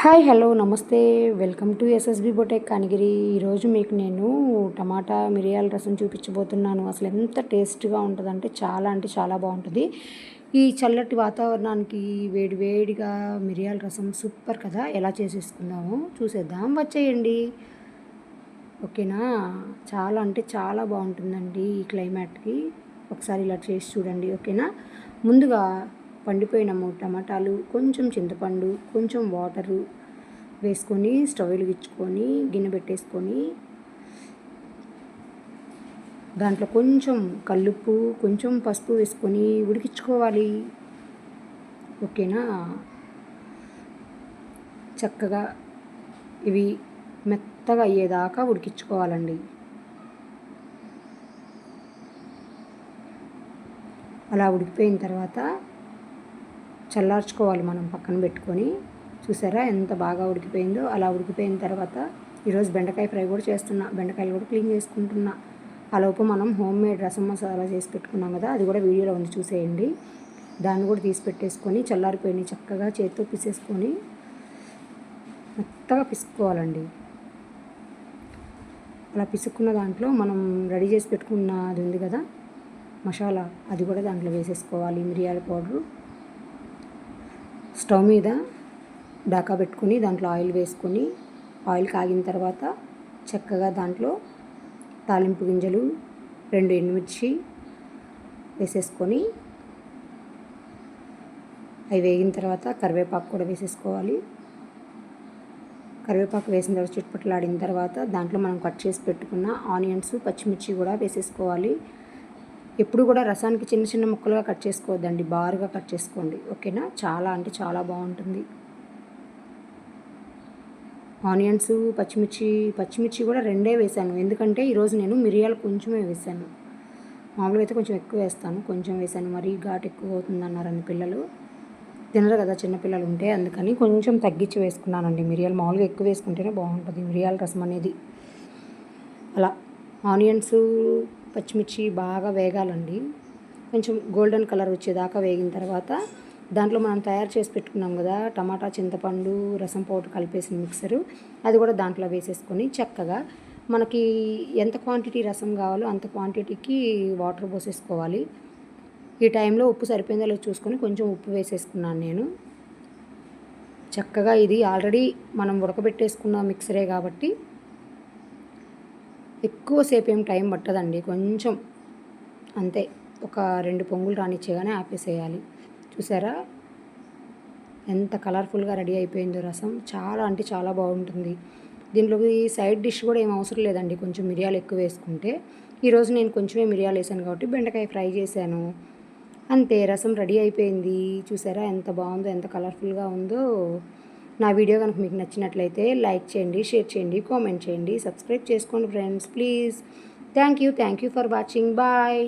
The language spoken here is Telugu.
Hi hello namaste. Welcome to SSB boutique Kanigiri ఈరోజు మీకు నేను టమాటా మిరియాల రసం చూపించబోతున్నాను. అసలు ఎంత టేస్ట్గా ఉంటుందంటే చాలా అంటే చాలా బాగుంటుంది. ఈ చల్లటి వాతావరణానికి వేడి వేడిగా మిరియాల రసం సూపర్ కదా. ఎలా చేసేసుకుందాము చూసేద్దాం. వచ్చేయండి. ఓకేనా? చాలా అంటే చాలా బాగుంటుందండి ఈ క్లైమేట్కి ఒకసారి ఇలా చేసి చూడండి. ఓకేనా? ముందుగా పండిపోయిన టమాటాలు కొంచెం చింతపండు కొంచెం వాటరు వేసుకొని స్టవ్ వెలిగించుకొని గిన్నె పెట్టేసుకొని దాంట్లో కొంచెం కల్లుప్పు కొంచెం పసుపు వేసుకొని ఉడికించుకోవాలి. ఓకేనా? చక్కగా ఇవి మెత్తగా అయ్యేదాకా ఉడికించుకోవాలండి. అలా ఉడికిపోయిన తర్వాత చల్లార్చుకోవాలి మనం పక్కన పెట్టుకొని. చూసారా ఎంత బాగా ఉడికిపోయిందో? అలా ఉడికిపోయిన తర్వాత ఈరోజు బెండకాయ ఫ్రై కూడా చేస్తున్నా. బెండకాయలు కూడా క్లీన్ చేసుకుంటున్నా. లోపు మనం హోమ్ మేడ్ రసం మసాలా చేసి పెట్టుకున్నాం కదా అది కూడా వీడియోలో ఉంది చూసేయండి. దాన్ని కూడా తీసి పెట్టేసుకొని చల్లారిపోయినాయి చక్కగా చేతితో పిసేసుకొని మెత్తగా పిసుకోవాలండి. అలా పిసుక్కున్న దాంట్లో మనం రెడీ చేసి పెట్టుకున్న అది ఉంది కదా మసాలా అది కూడా దాంట్లో వేసేసుకోవాలి మిరియాల పౌడరు. స్టవ్ మీద డాకా పెట్టుకుని దాంట్లో ఆయిల్ వేసుకొని ఆయిల్ కాగిన తర్వాత చక్కగా దాంట్లో తాలింపు గింజలు రెండు ఎండుమిర్చి వేసేసుకొని అవి వేగిన తర్వాత కరివేపాకు కూడా వేసేసుకోవాలి. కరివేపాకు వేసిన తర్వాత చుట్టుపట్లాడిన తర్వాత దాంట్లో మనం కట్ చేసి పెట్టుకున్న ఆనియన్స్ పచ్చిమిర్చి కూడా వేసేసుకోవాలి. ఎప్పుడు కూడా రసానికి చిన్న చిన్న ముక్కలుగా కట్ చేసుకోవద్దండి. బారుగా కట్ చేసుకోండి. ఓకేనా? చాలా అంటే చాలా బాగుంటుంది. ఆనియన్స్ పచ్చిమిర్చి పచ్చిమిర్చి కూడా రెండే వేసాను. ఎందుకంటే ఈరోజు నేను మిరియాలు కొంచెమే వేసాను. మామూలుగా అయితే కొంచెం ఎక్కువ వేస్తాను. కొంచెం వేసాను. మరీ ఘాట్ ఎక్కువ అవుతుంది అన్నారని పిల్లలు. తినరు కదా చిన్నపిల్లలు ఉంటే. అందుకని కొంచెం తగ్గించి వేసుకున్నానండి. మిరియాలు మామూలుగా ఎక్కువ వేసుకుంటేనే బాగుంటుంది. మిరియాల రసం అనేది. అలా. ఆనియన్స్ పచ్చిమిర్చి బాగా వేగాలండి. కొంచెం గోల్డెన్ కలర్ వచ్చేదాకా వేగిన తర్వాత దాంట్లో మనం తయారు చేసి పెట్టుకున్నాం కదా టమాటా చింతపండు రసం పౌడర్ కలిపేసిన మిక్సరు అది కూడా దాంట్లో వేసేసుకొని చక్కగా మనకి ఎంత క్వాంటిటీ రసం కావాలో అంత క్వాంటిటీకి వాటర్ పోసేసుకోవాలి. ఈ టైంలో ఉప్పు సరిపోయిందో చూసుకొని కొంచెం ఉప్పు వేసేసుకున్నాను నేను. చక్కగా ఇది ఆల్రెడీ మనం ఉడకబెట్టేసుకున్న మిక్సరే కాబట్టి ఎక్కువసేపు ఏం టైం పట్టదండి. కొంచెం అంతే. ఒక రెండు పొంగులు రానిచ్చేగానే ఆపేసేయాలి. చూసారా? ఎంత కలర్ఫుల్గా రెడీ అయిపోయిందో రసం. చాలా అంటే చాలా బాగుంటుంది. దీంట్లోకి సైడ్ డిష్ కూడా ఏం అవసరం లేదండి. కొంచెం మిరియాలు ఎక్కువ వేసుకుంటే. ఈరోజు నేను కొంచెమే మిరియాలు వేసాను కాబట్టి బెండకాయ ఫ్రై చేశాను. అంతే. రసం రెడీ అయిపోయింది. చూసారా? ఎంత బాగుందో ఎంత కలర్ఫుల్గా ఉందో. నా వీడియో కనుక మీకు నచ్చినట్లయితే లైక్ చేయండి షేర్ చేయండి కామెంట్ చేయండి సబ్స్క్రైబ్ చేసుకోండి friends please. Thank you thank you for watching. Bye.